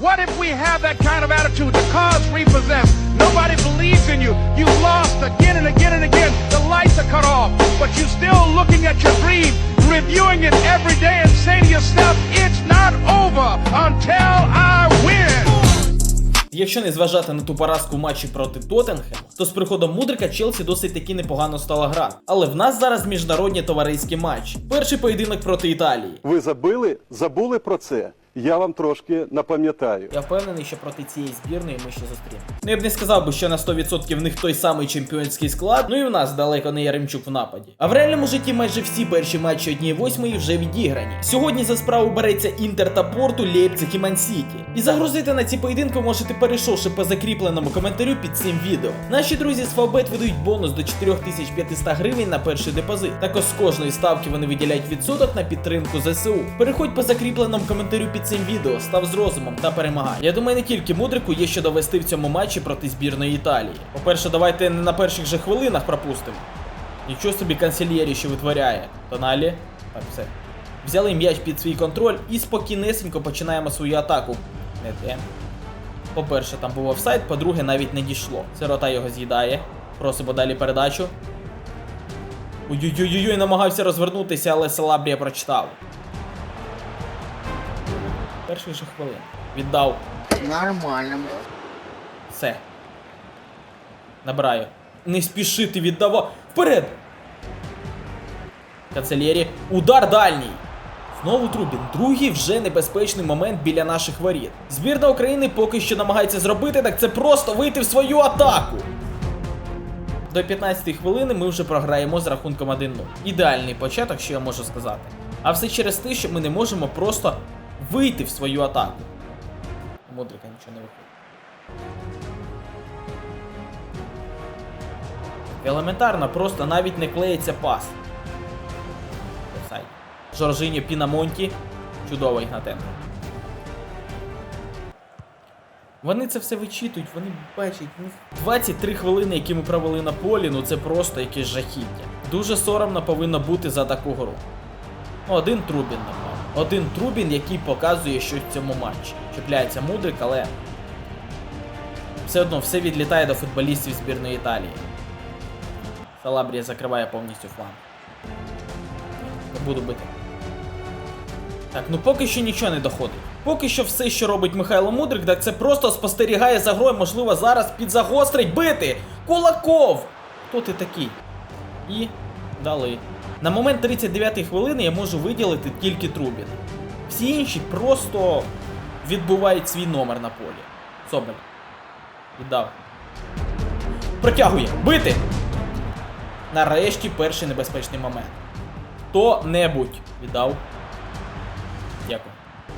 What if we have that kind of attitude? The cause repossessed. Nobody believes in you. You've lost again and again and again. The lights are cut off, but you're still looking at your dream, reviewing it every day, and saying to yourself, it's not over until I win. Якщо не зважати на ту поразку в матчі проти Тоттенхема, то з приходом Мудрика Челсі досить таки непогано стала гра. Але в нас зараз міжнародні товариські матчі. Перший поєдинок проти Італії. Ви забили, забули про це? Я вам трошки напам'ятаю. Я впевнений, що проти цієї збірної ми ще зустрінемо. Ну я б не сказав би, що на 100% в них той самий чемпіонський склад, ну і в нас далеко не Яремчук в нападі. А в реальному житті майже всі перші матчі однієї восьмої вже відіграні. Сьогодні за справу береться Інтер та Порту, Лейпциг і Мансіті. І загрузити на ці поєдинки можете перейшовши по закріпленому коментарю під цим відео. Наші друзі з Фавбет видають бонус до 4500 гривень на перший депозит. Також з кожної ставки вони виділяють відсоток на підтримку ЗСУ. Переходь по закріпленому коментарю під цим відео, став з розумом та перемагай. Я думаю, не тільки мудрику є що довести в цьому матчі проти збірної Італії. По-перше, давайте не на перших же хвилинах пропустимо. Нічого собі канцельєрі що витворяє. Тоналі. Так, все. Взяли м'яч під свій контроль і спокійнесенько починаємо свою атаку. Не те. По-перше, там був офсайд, по-друге, навіть не дійшло. Сирота його з'їдає. Просимо далі передачу. Ой-ой-ой, намагався розвернутися, але Салабрія прочитав. Перших же хвилин. Віддав. Нормально. Все. Набираю. Не спішити віддавав. Вперед! Канцелєрі. Удар дальній. Знову Трубін. Другий вже небезпечний момент біля наших воріт. Збірна України поки що намагається зробити, так це просто вийти в свою атаку. До 15-ї хвилини ми вже програємо з рахунком 1-0. Ідеальний початок, що я можу сказати. А все через те, що ми не можемо просто вийти в свою атаку. У Мудрика нічого не виходить. Елементарно, просто навіть не клеїться пас. Жоржиньо Пінамонті. Чудово Ігнатенко. Вони це все вичитують, вони бачать. ну, 23 хвилини, які ми провели на полі, ну це просто якесь жахіття. Дуже соромно повинно бути за таку гру. Ну, один Трубін. Один Трубін, який показує щось в цьому матчі. Чіпляється мудрик, але все одно все відлітає до футболістів збірної Італії. Салабрія закриває повністю фланг. Не буду бити. Так, ну поки що нічого не доходить. Поки що все, що робить Михайло Мудрик, так це просто спостерігає за грою, можливо, зараз підзагострить бити! Кулаков! Хто ти такий? І дали. На момент 39-ї хвилини я можу виділити тільки Трубіна. Всі інші просто відбувають свій номер на полі. Соболь. Віддав. Протягує. Бити! Нарешті перший небезпечний момент. Хто-небудь віддав. Дякую.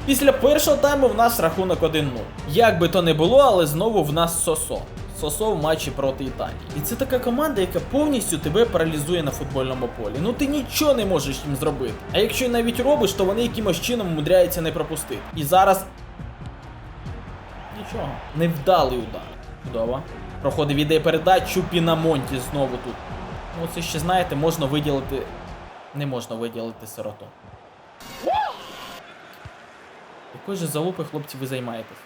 Після першого тайму в нас рахунок 1-0. Як би то не було, але знову в нас Сосо. Сосо в матчі проти Італії. І це така команда, яка повністю тебе паралізує на футбольному полі. Ну ти нічого не можеш їм зробити. А якщо навіть робиш, то вони якимось чином умудряються не пропустити. І зараз. Нічого. Невдалий удар. Чудово. Проходив ідея Пінамонті знову тут. Ну, це ще знаєте, можна виділити. Не можна виділити сироту. Якої же залупи, хлопці, ви займаєтесь?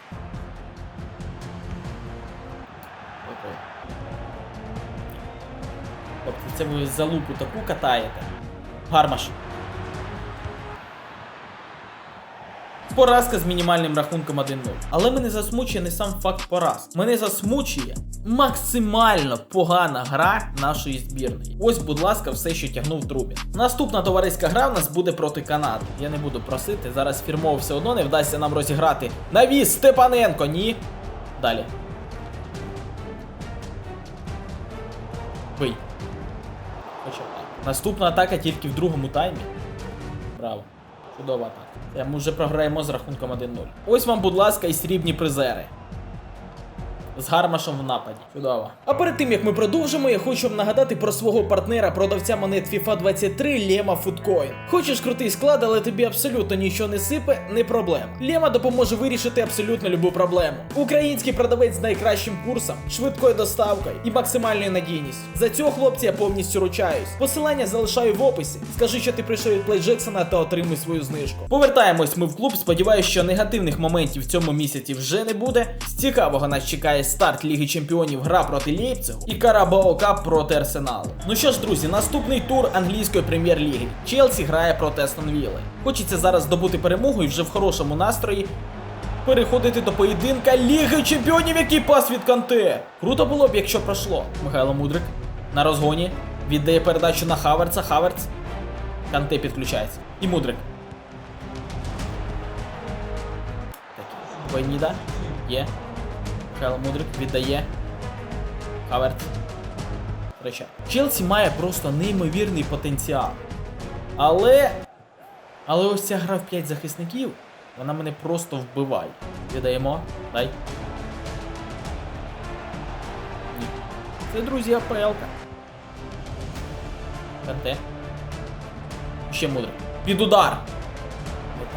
Це ви залупу таку катаєте. Гармаш. Поразка з мінімальним рахунком 1-0. Але мене засмучує не сам факт поразки. Мене засмучує максимально погана гра нашої збірної. Ось, будь ласка, все, що тягнув Трубін. Наступна товариська гра в нас буде проти Канади. Я не буду просити, зараз фірмово все одно не вдасться нам розіграти. Навіс Степаненко, ні. Далі. Бий. Наступна атака тільки в другому таймі. Браво. Чудова атака. Ми вже програємо з рахунком 1-0. Ось вам, будь ласка, і срібні призери. З гармашем в нападі. Чудово. А перед тим як ми продовжимо, я хочу вам нагадати про свого партнера, продавця монет FIFA 23 Лема Foodcoin. Хочеш крутий склад, але тобі абсолютно нічого не сипе, не проблема. Лема допоможе вирішити абсолютно любу проблему. Український продавець з найкращим курсом, швидкою доставкою і максимальною надійністю. За цього хлопця я повністю ручаюсь. Посилання залишаю в описі. Скажи, що ти прийшов від Play Jackson та отримуй свою знижку. Повертаємось ми в клуб. Сподіваюсь, що негативних моментів в цьому місяці вже не буде. З цікавого нас чекає старт Ліги Чемпіонів, гра проти Лейпцигу і Карабао Кап проти Арсеналу. Ну що ж, друзі, наступний тур англійської прем'єр-ліги. Челсі грає проти Астон Вілли. Хочеться зараз здобути перемогу і вже в хорошому настрої переходити до поєдинка Ліги Чемпіонів, який пас від Канте. Круто було б, якщо пройшло. Михайло Мудрик на розгоні віддає передачу на Хаверца. Хаверц. Канте підключається. І Мудрик. Так, Войніда. Є. Михайло Мудрик віддає. Хаверц. Реча. Челсі має просто неймовірний потенціал. Але. Але ось ця гра в 5 захисників, вона мене просто вбиває. Віддаємо. Дай. Ні. Це, друзі, АПЛ-ка. Канте. Ще мудрик. Під удар.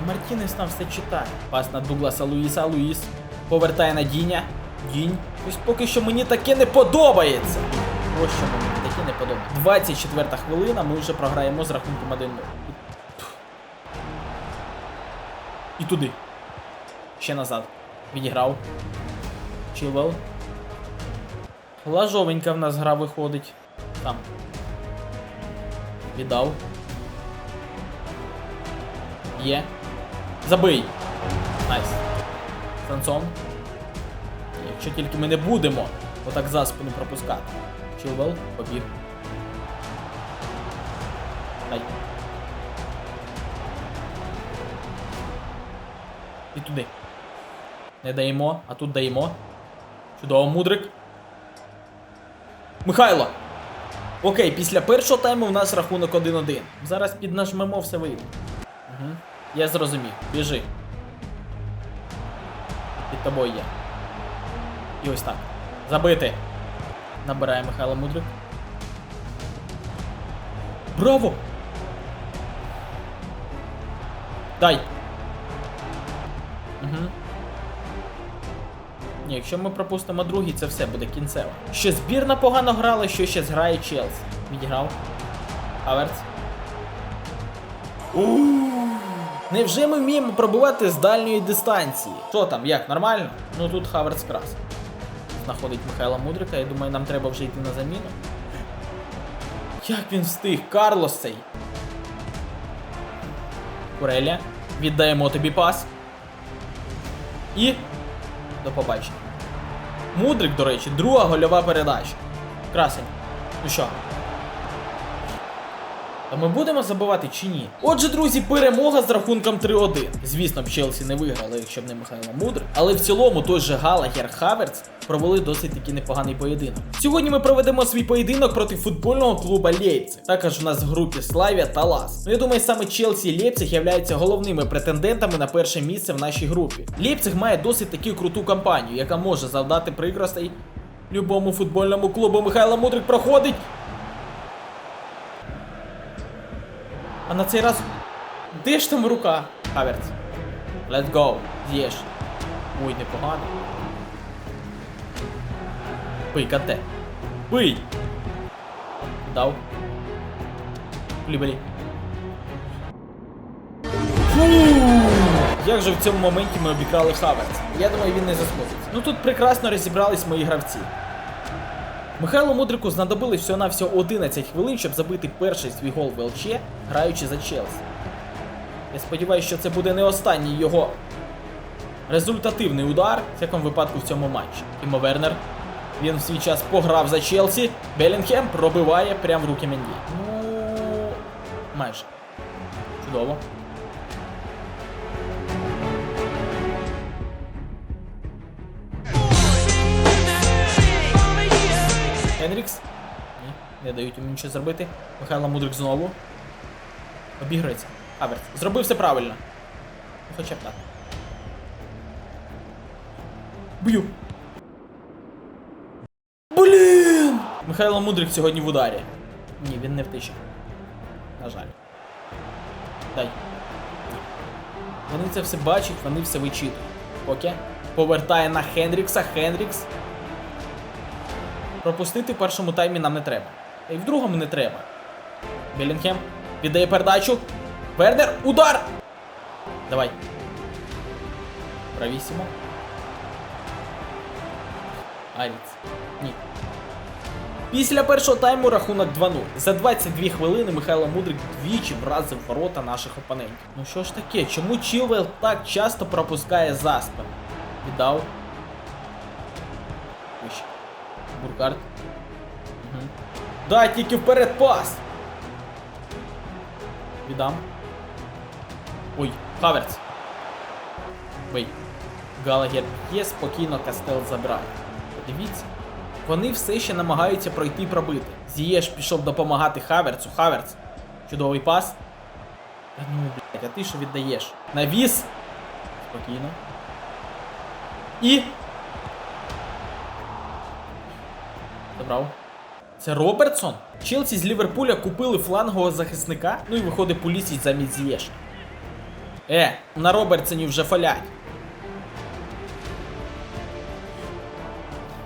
Мартінес там все читає. Пас на Дугласа Луїса. Луїс повертає на Дінь. Ось поки що мені таке не подобається. Ось що мені таке не подобається. 24 хвилина, ми вже програємо з рахунком 1-0. І туди. Ще назад. Відіграв. Чилвел. Лажовенька в нас гра виходить. Там. Віддав. Є. Забий. Найс. Сансон. Якщо тільки ми не будемо отак за спину пропускати. Чилвел, побіг. Дай. І туди. Не даємо, а тут даємо. Чудово, мудрик. Михайло! Окей, після першого тайму у нас рахунок 1-1. Зараз піднажмемо все вийде. Угу. Я зрозумів. Біжи. Під тобою є. І ось так. Забити. Набирає Михайло Мудрик. Браво! Дай. Угу. Ні, якщо ми пропустимо другий, це все буде кінцево. Що збірна погано грала, що ще зграє Челсі. Відіграв. Аверц. Невже ми вміємо пробивати з дальньої дистанції? Що там, як, нормально? Ну тут Хаверц крас. Знаходить Михайла Мудрика, я думаю, нам треба вже йти на заміну. Як він встиг? Карлос цей. Куреля. Віддаємо тобі пас. І. До побачення. Мудрик, до речі, друга гольова передача. Красень. Ну що? А ми будемо забивати чи ні? Отже, друзі, перемога з рахунком 3-1. Звісно б Челсі не виграли, якщо б не Михайло Мудрик. Але в цілому той же Галагер Хаверц провели досить таки непоганий поєдинок. Сьогодні ми проведемо свій поєдинок проти футбольного клуба Лейпциг. Також у нас в групі Славія та Лас. Ну я думаю, саме Челсі і Лейпциг являються головними претендентами на перше місце в нашій групі. Лейпциг має досить таки круту кампанію, яка може завдати прикростей любому футбольному клубу. Михайло Мудрик проходить. А на цей раз. Де ж там рука? Хаверц. Let's go. З'єш. Ой, непогано. Пий, канте. Пий! Дав. Кулібалі. Фу! Як же в цьому моменті ми обікрали Хаверц? Я думаю, він не засмутиться. Ну тут прекрасно розібрались мої гравці. Михайлу Мудрику знадобилось всього-навсього 11 хвилин, щоб забити перший свій гол в ЛЧ, граючи за Челсі. Я сподіваюся, що це буде не останній його результативний удар, в якому випадку в цьому матчі. Тімо Вернер. Він в свій час пограв за Челсі. Белінгем пробиває прямо в руки Менді. Ну. майже. Чудово. Хенрікс. Ні, не дають йому нічого зробити. Михайло Мудрик знову. Обіграється. Аверс. Зробив все правильно. Ну, хоча б так. Б'ю. Блін! Михайло Мудрик сьогодні в ударі. Ні, він не втече. На жаль. Дай. Вони це все бачать, вони все вичитують. Окей? Повертає на Хендрікса. Хендрікс. Пропустити в першому таймі нам не треба. Й в другому не треба. Білінгем віддає передачу. Вернер, удар! Давай. Бравісімо. Аріц. Ні. Після першого тайму рахунок 2-0. За 22 хвилини Михайло Мудрик двічі вразив ворота наших опонентів. Ну що ж таке, чому Чілвел так часто пропускає за спину? Віддав. Буркарт. Угу. Да, тільки вперед пас! Віддам. Ой, Хаверц. Бий. Галагер є, спокійно Кастел забирає. Подивіться. Вони все ще намагаються пройти і пробити. Зієш пішов допомагати Хаверцу. Хаверц. Чудовий пас. Та ну, блядь, а ти що віддаєш? Навіс. Спокійно. І. Забрав. Це Робертсон? Челсі з Ліверпуля купили флангового захисника, ну і виходить Пулісіч замість Зієша. Е, на Робертсоні вже фалять.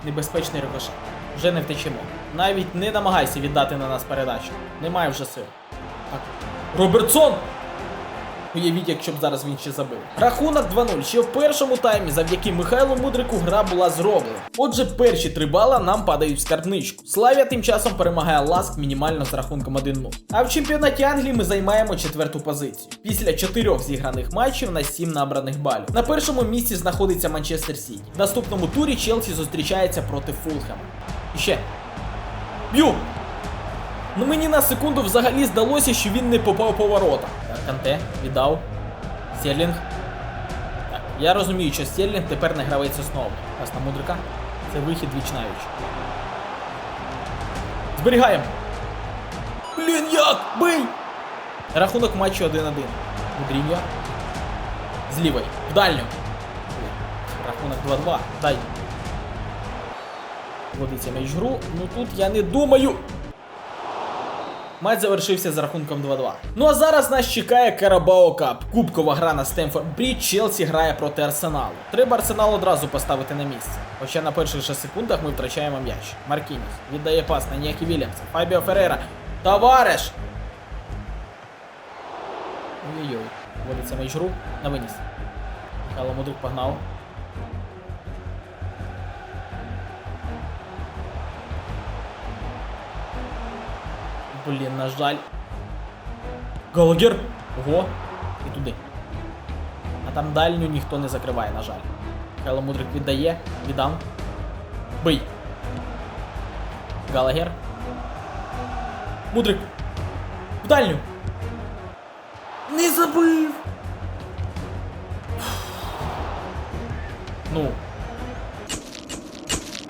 Небезпечний рикошет. Вже не втечемо. Навіть не намагайся віддати на нас передачу. Немає вже сил. Так. Робертсон! Уявіть, якщо б зараз він ще забив. Рахунок 2-0. Ще в першому таймі завдяки Михайлу Мудрику гра була зроблена. Отже, перші три бала нам падають в скарбничку. Славія тим часом перемагає Ласк мінімально з рахунком 1-0. А в чемпіонаті Англії ми займаємо четверту позицію. Після чотирьох зіграних матчів на 7 набраних балів. На першому місці знаходиться Манчестер Сіті. В наступному турі Челсі зустрічається проти Фулхема. І ще. Б'ю! Ну мені на секунду взагалі здалося, що він не попав по воротам. Так, Канте віддав. Стерлінг. Так, я розумію, що Стерлінг тепер не гравець основи. Раз мудрика. Це вихід вічнавіч. Зберігаємо. Блін, як? Бий! Рахунок матчу 1-1. Мудріньо. З лівої. В дальню. Рахунок 2-2. Дай. Водиться м'яч гру. Ну тут я не думаю. Матч завершився з рахунком 2-2. Ну а зараз нас чекає Карабао Кап. Кубкова гра на Стемфорд Брідж. Челсі грає проти Арсеналу. Треба Арсенал одразу поставити на місце. Хоча на перших же секундах ми втрачаємо м'яч. Маркініс віддає пас на Ніакі Вільямса. Фабіо Феррера. Товариш! Ой-ой-ой. Вводиться м'яч в гру на виніс. Михайло Мудрик погнав. Блін, на жаль. Галагер! Ого! І туди. А там дальню ніхто не закриває, на жаль. Михайло Мудрик віддає, віддам. Бий. Галагер. Мудрик. В дальню. Не забив. Ну.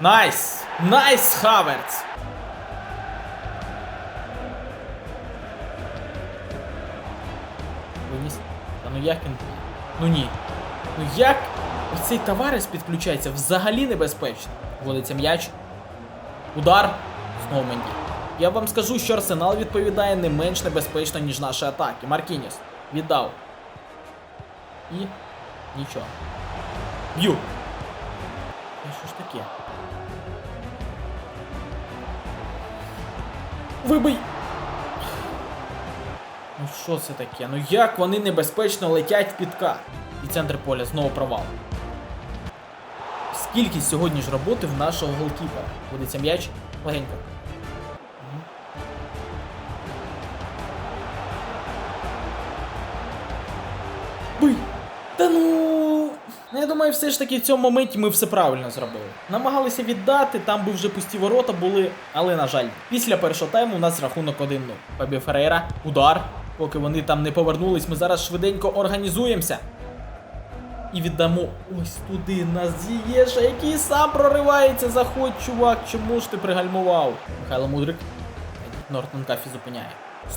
Найс! Найс, Хаверц! Ну як він. Ну ні. Ну як цей товариш підключається взагалі небезпечно. Вводиться м'яч. Удар. Знову Менді. Я вам скажу, що Арсенал відповідає не менш небезпечно, ніж наші атаки. Маркініс. Віддав. І. Нічого. Б'ю. Що ж таке? Вибий! Ну що це таке? Ну як вони небезпечно летять в підкат? І центр поля знову провал. Скільки сьогодні ж роботи в нашого голкіпера? Будеться м'яч легенько. Бий! Та ну. Ну, Я думаю, все ж таки в цьому моменті ми все правильно зробили. Намагалися віддати, там би вже пусті ворота були, але на жаль, після першого тайму у нас рахунок 1-0. Фабіо Ферейра, удар. Поки вони там не повернулись, ми зараз швиденько організуємося. І віддамо ось туди на Зієша, який сам проривається. Заходь, чувак, чому ж ти пригальмував? Михайло Мудрик. Нортон Кафі зупиняє.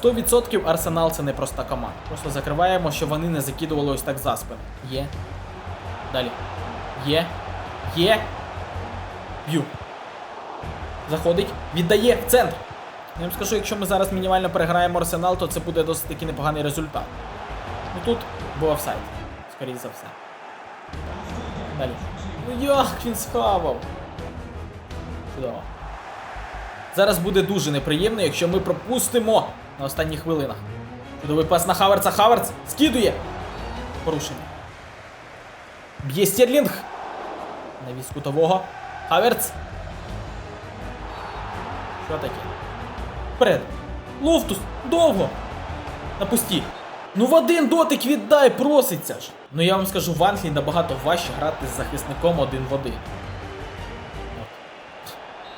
100% Арсенал це не проста команда. Просто закриваємо, щоб вони не закидували ось так за спину. Є. Далі. Є. Є. Б'ю. Заходить, віддає в центр. Я вам скажу, якщо ми зараз мінімально переграємо арсенал, то це буде досить таки непоганий результат. Ну тут був офсайд, скоріше за все. Далі. Ну як він схавав? Чудово. Зараз буде дуже неприємно, якщо ми пропустимо на останніх хвилинах. Чудовий пас на Хаверца. Хаверц скидує. Порушення. Б'є Стерлінг. Навіс кутового. Хаверц. Що таке? Вперед. Лофтус. Довго. На пусті. Ну в один дотик віддай, проситься ж. Ну я вам скажу, в Англії набагато важче грати з захисником один в один.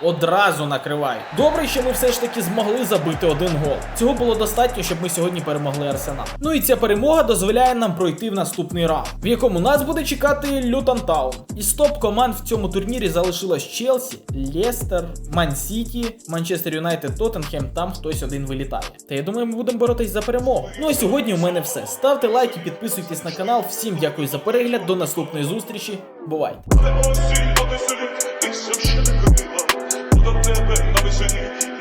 Одразу накривають. Добре, що ми все ж таки змогли забити один гол. Цього було достатньо, щоб ми сьогодні перемогли Арсенал. Ну і ця перемога дозволяє нам пройти в наступний раунд, в якому нас буде чекати Лютон Таун. Із топ команд в цьому турнірі залишилось Челсі, Лестер, Ман Сіті, Манчестер Юнайтед, Тоттенхем. Там хтось один вилітає. Та я думаю, ми будемо боротись за перемогу. Ну а сьогодні у мене все. Ставте лайки, підписуйтесь на канал. Всім дякую за перегляд. До наступної зустрічі. Бувайте! Тебе